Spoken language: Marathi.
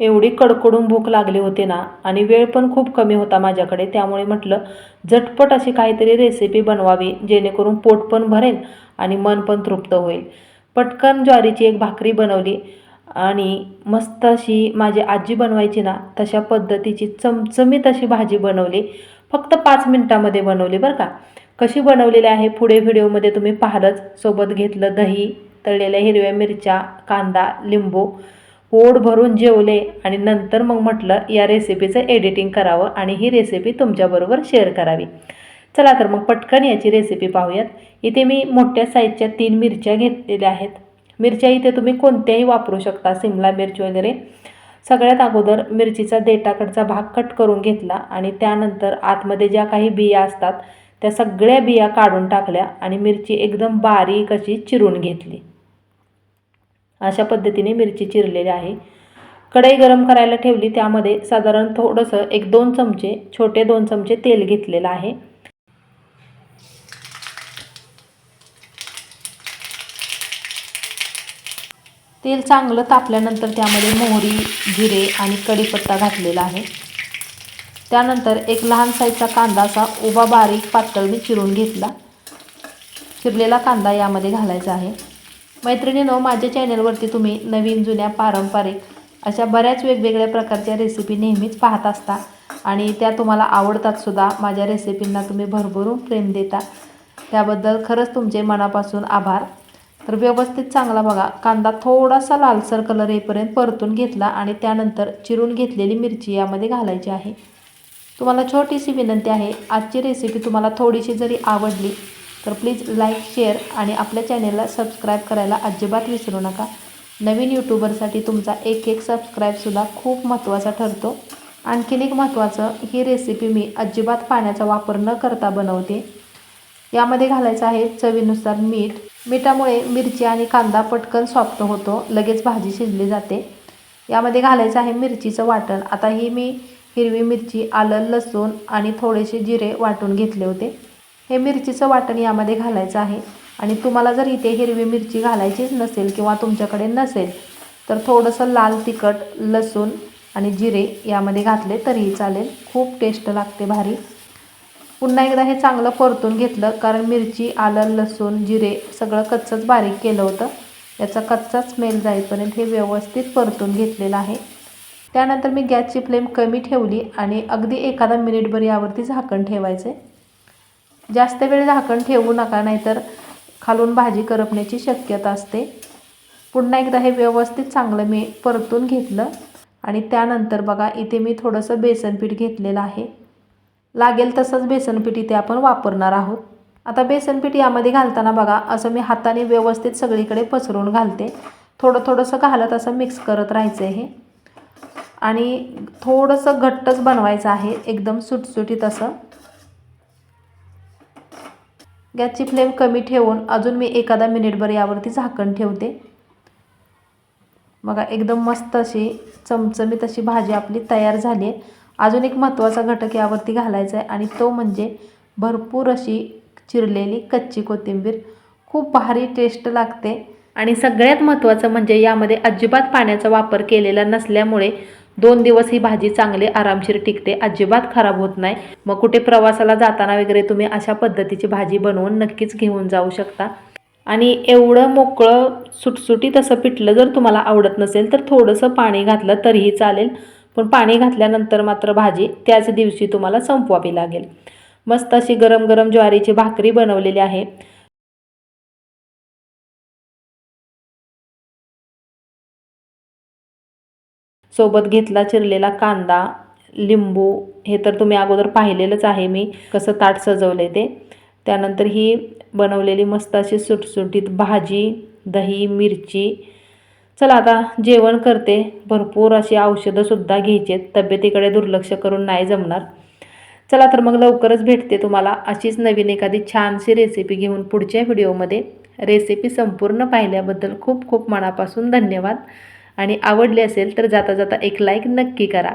एवढी कडकडून भूक लागली होती ना आणि वेळ पण खूप कमी होता माझ्याकडे त्यामुळे म्हटलं झटपट अशी काहीतरी रेसिपी बनवावी जेणेकरून पोट पण भरेल आणि मन पण तृप्त होईल. पटकन ज्वारीची एक भाकरी बनवली आणि मस्त अशी माझी आजी बनवायची ना तशा पद्धतीची चमचमीत अशी भाजी बनवली. फक्त पाच मिनटामध्ये बनवली बरं का. कशी बनवलेली आहे पुढे व्हिडिओमध्ये तुम्ही पाहिलंच. सोबत घेतलं दही तळलेल्या हिरव्या मिरच्या कांदा लिंबू पोट भरून जेवले आणि नंतर मग म्हटलं या रेसिपीचं एडिटिंग करावं आणि ही रेसिपी तुमच्याबरोबर शेअर करावी. चला तर मग पटकन याची रेसिपी पाहूयात. इथे मी मोठ्या साईजच्या तीन मिरच्या घेतलेल्या आहेत. मिरच्या इथे तुम्ही कोणत्याही वापरू शकता सिमला मिरची वगैरे. सगळ्यात अगोदर मिरचीचा देटाकडचा भाग कट करून घेतला आणि त्यानंतर आतमध्ये ज्या काही बिया असतात त्या सगळ्या बिया काढून टाकल्या आणि मिरची एकदम बारीक अशी चिरून घेतली. अशा पद्धतीने मिरची चिरलेली आहे. कढई गरम करायला ठेवली त्यामध्ये साधारण थोडंसं एक दोन चमचे छोटे दोन चमचे तेल घेतलेलं आहे. तेल चांगलं तापल्यानंतर त्यामध्ये मोहरी जिरे आणि कढीपत्ता घातलेला आहे. त्यानंतर एक लहान साईजचा कांदा असा उभा बारीक पातळ मी चिरून घेतला. चिरलेला कांदा यामध्ये घालायचा आहे. मैत्रिणीनो माझ्या चॅनलवरती तुम्ही नवीन जुन्या पारंपरिक अशा बऱ्याच वेगवेगळ्या प्रकारच्या रेसिपी नेहमीच पाहत असता आणि त्या तुम्हाला आवडतात सुद्धा. माझ्या रेसिपींना तुम्ही भरभरून प्रेम देता. त्याबद्दल खरंच तुमचे मनापासून आभार. तर व्यवस्थित चांगला बघा. कांदा थोडासा लालसर कलर येईपर्यंत परतून घेतला आणि त्यानंतर चिरून घेतलेली मिरची यामध्ये घालायची आहे. तुम्हाला छोटीशी विनंती आहे. आजची रेसिपी तुम्हाला थोडीशी जरी आवडली तर प्लीज लाईक शेअर आणि आपल्या चॅनेलला सबस्क्राईब करायला अजिबात विसरू नका. नवीन यूट्यूबरसाठी तुमचा एक एक सबस्क्राईबसुद्धा खूप महत्त्वाचा ठरतो. आणखीन एक महत्त्वाचं ही रेसिपी मी अजिबात पाण्याचा वापर न करता बनवते. यामध्ये घालायचं आहे चवीनुसार मीठ. मिठामुळे मिरची आणि कांदा पटकन सॉफ्ट होतो लगेच भाजी शिजली जाते. यामध्ये घालायचं आहे मिरचीचं वाटण. आता ही मी हिरवी मिरची आलं लसूण आणि थोडेसे जिरे वाटून घेतले होते. हे मिरचीचं वाटण यामध्ये घालायचं आहे. आणि तुम्हाला जर इथे हिरवी मिरची घालायचीच नसेल किंवा तुमच्याकडे नसेल तर थोडंसं लाल तिखट लसूण आणि जिरे यामध्ये घातले तरीही चालेल. खूप टेस्ट लागते भारी. पुन्हा एकदा हे चांगलं परतून घेतलं कारण मिरची आलं लसूण जिरे सगळं कच्चंच बारीक केलं होतं. याचा कच्चा स्मेल जाईपर्यंत हे व्यवस्थित परतून घेतलेलं आहे. त्यानंतर मी गॅसची फ्लेम कमी ठेवली आणि अगदी एखादा मिनिटभर यावरती झाकण ठेवायचे. जास्त वेळ झाकण ठेवू नका नाहीतर खालून भाजी करपण्याची शक्यता असते. पुन्हा एकदा हे व्यवस्थित चांगलं मी परतून घेतलं आणि त्यानंतर बघा इथे मी थोडंसं बेसनपीठ घेतलेलं आहे. लागेल तसंच बेसनपीठ इथे आपण वापरणार आहोत. आता बेसनपीठ यामध्ये घालताना बघा असं मी हाताने व्यवस्थित सगळीकडे पसरून घालते. थोडं थोडंसं घालत असं मिक्स करत राहायचं आहे हे. आणि थोडंसं घट्टच बनवायचं आहे एकदम सुटसुटीत असं. गॅसची फ्लेम कमी ठेवून अजून मी एखादा मिनिटभर यावरती झाकण ठेवते. बघा एकदम मस्त अशी चमचमीत अशी भाजी आपली तयार झाली आहे. अजून एक महत्त्वाचा घटक यावरती घालायचा आहे आणि तो म्हणजे भरपूर अशी चिरलेली कच्ची कोथिंबीर. खूप भारी टेस्ट लागते. आणि सगळ्यात महत्त्वाचं म्हणजे यामध्ये अजिबात पाण्याचा वापर केलेला नसल्यामुळे दोन दिवस ही भाजी चांगली आरामशीर टिकते अजिबात खराब होत नाही. मग कुठे प्रवासाला जाताना वगैरे तुम्ही अशा पद्धतीची भाजी बनवून नक्कीच घेऊन जाऊ शकता. आणि एवढं मोकळं सुटसुटीत असं पिठलं जर तुम्हाला आवडत नसेल तर थोडंसं पाणी घातलं तरीही चालेल. पण पाणी घातल्यानंतर मात्र भाजी त्याच दिवशी तुम्हाला संपवावी लागेल. मस्त अशी गरम गरम ज्वारीची भाकरी बनवलेली आहे. सोबत घेतला चिरलेला कांदा लिंबू हे तर तुम्ही अगोदर पाहिलेलंच आहे मी कसं ताट सजवलं ते. त्यानंतर ही बनवलेली मस्त अशी सुटसुटीत भाजी दही मिरची. चला आता जेवण करते. भरपूर अशी औषधंसुद्धा घ्यायची आहेत. तब्येतीकडे दुर्लक्ष करून नाही जमणार. चला तर मग लवकरच भेटते तुम्हाला अशीच नवीन एखादी छानशी रेसिपी घेऊन पुढच्या व्हिडिओमध्ये रेसिपी संपूर्ण पाहिल्याबद्दल खूप खूप मनापासून धन्यवाद. आणि आवडली असेल तर जाता जाता एक लाईक नक्की करा.